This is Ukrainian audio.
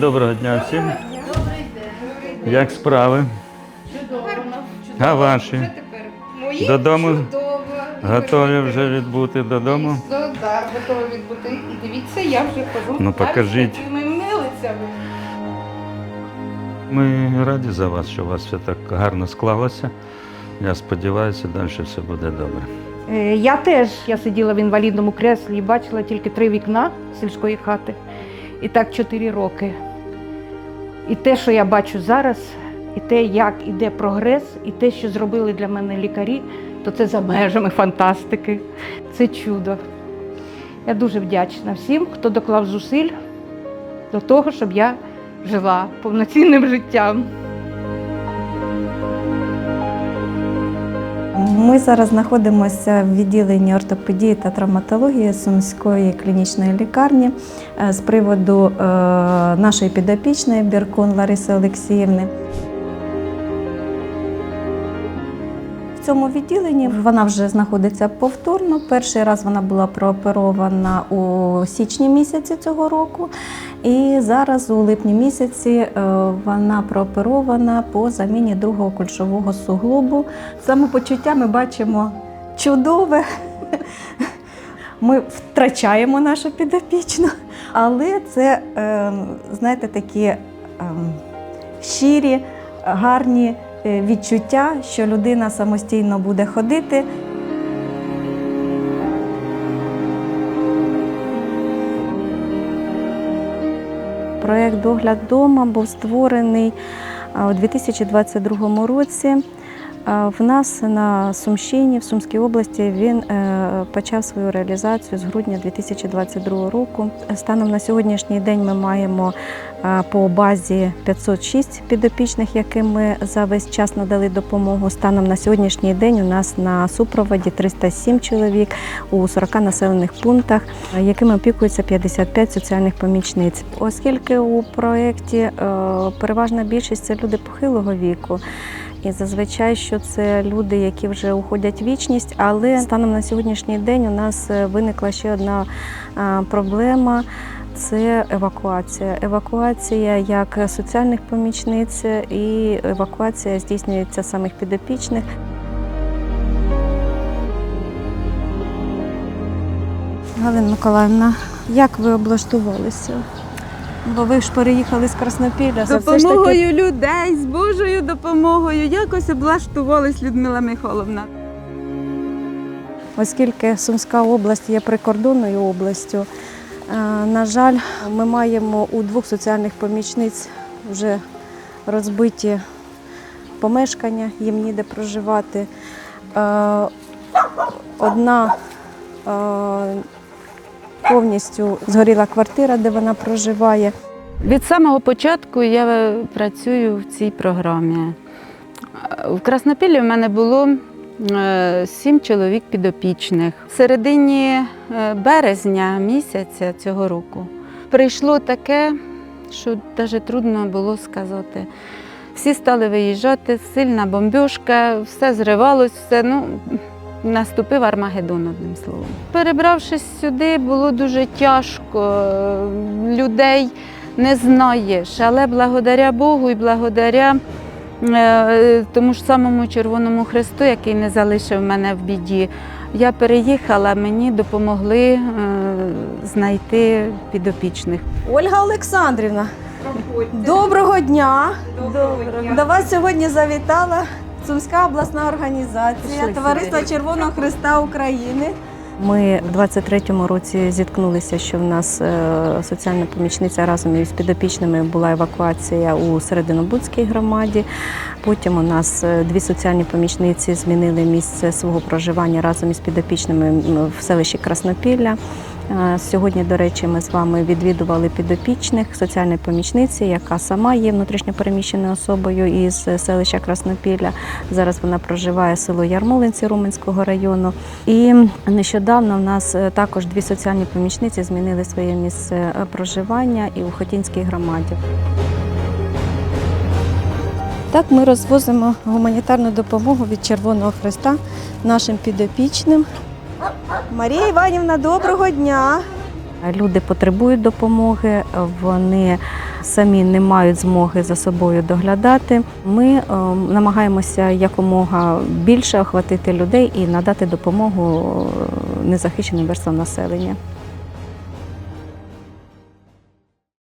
Доброго дня всім. Як справи? А ваші? Мої Додому чудово. готові вже відбути додому? Так, готові відбути. І дивіться, я вже хожу. Ну, покажіть. такими милицями. Ми раді за вас, що у вас все так гарно склалося. Я сподіваюся, далі все буде добре. Е, Я теж я сиділа в інвалідному креслі і бачила тільки три вікна сільської хати. І так чотири роки. І те, що я бачу зараз, і те, як іде прогрес, і те, що зробили для мене лікарі, то це за межами фантастики. Це чудо. Я дуже вдячна всім, хто доклав зусиль до того, щоб я жила повноцінним життям. Ми зараз знаходимося в відділенні ортопедії та травматології Сумської клінічної лікарні е, з приводу е, нашої підопічної Біркун Лариси Олексіївни. В цьому відділенні вона вже знаходиться повторно. Перший раз вона була прооперована у січні місяці цього року, і зараз у липні місяці е, вона прооперована по заміні другого кульшового суглобу. Самопочуття ми бачимо чудове. Ми втрачаємо нашу підопічну, але це, е, знаєте, такі е, щирі, гарні відчуття, що людина самостійно буде ходити. Проєкт Догляд дома був створений а, у 2022 році. В нас на Сумщині, в Сумській області, він е, почав свою реалізацію з грудня 2022 року. Станом на сьогоднішній день ми маємо е, по базі 506 підопічних, яким ми за весь час надали допомогу. Станом на сьогоднішній день у нас на супроводі 307 чоловік у 40 населених пунктах, якими опікується 55 соціальних помічниць. Оскільки у проєкті е, переважна більшість це люди похилого віку. І зазвичай, що це люди, які вже уходять в вічність, але станом на сьогоднішній день у нас е, виникла ще одна проблема. Це евакуація. Евакуація як соціальних помічниць і евакуація здійснюється самих підопічних. Галина Миколаївна, як ви облаштувалися? Бо ви ж переїхали з Краснопілля. все ж таки Допомогою людей, з Божою допомогою. Якось облаштувалась Людмила Михайловна. Оскільки Сумська область є прикордонною областю, е, на жаль, ми маємо у двох соціальних помічниць вже розбиті помешкання, їм ніде проживати. Е, Одна е, повністю згоріла квартира, де вона проживає. Від самого початку я працюю в цій програмі. В Краснопіллі в мене було е, сім чоловік підопічних. В середині е, березня місяця цього року прийшло таке, що навіть трудно було сказати. Всі стали виїжджати, сильна бомбьошка, все зривалось, все. Ну, Наступив Армагеддон, одним словом. Перебравшись сюди, було дуже тяжко. Людей не знаєш, але благодаря Богу і благодаря е, тому ж самому Червоному Христу, який не залишив мене в біді, я переїхала, мені допомогли е, знайти підопічних. Ольга Олександрівна, доброго дня! До вас сьогодні завітала Сумська обласна організація Товариство. Червоного Христа України. Ми в 23-му році зіткнулися, що в нас е, соціальна помічниця разом із підопічними була евакуація у Серединобудській громаді. Потім у нас е, дві соціальні помічниці змінили місце свого проживання разом із підопічними в селищі Краснопілля. Е, Сьогодні, до речі, ми з вами відвідували підопічних соціальної помічниці, яка сама є внутрішньопереміщеною особою із селища Краснопілля. Зараз вона проживає село Ярмолинці Руменського району. І нещодавно в нас е, також дві соціальні помічниці змінили своє місце е, проживання і у Хотінській громаді. Так, ми розвозимо гуманітарну допомогу від Червоного Христа нашим підопічним. Марія Іванівна, доброго дня! Люди потребують допомоги, вони самі не мають змоги за собою доглядати. Ми е, намагаємося якомога більше охватити людей і надати допомогу е, незахищеним верствам населення.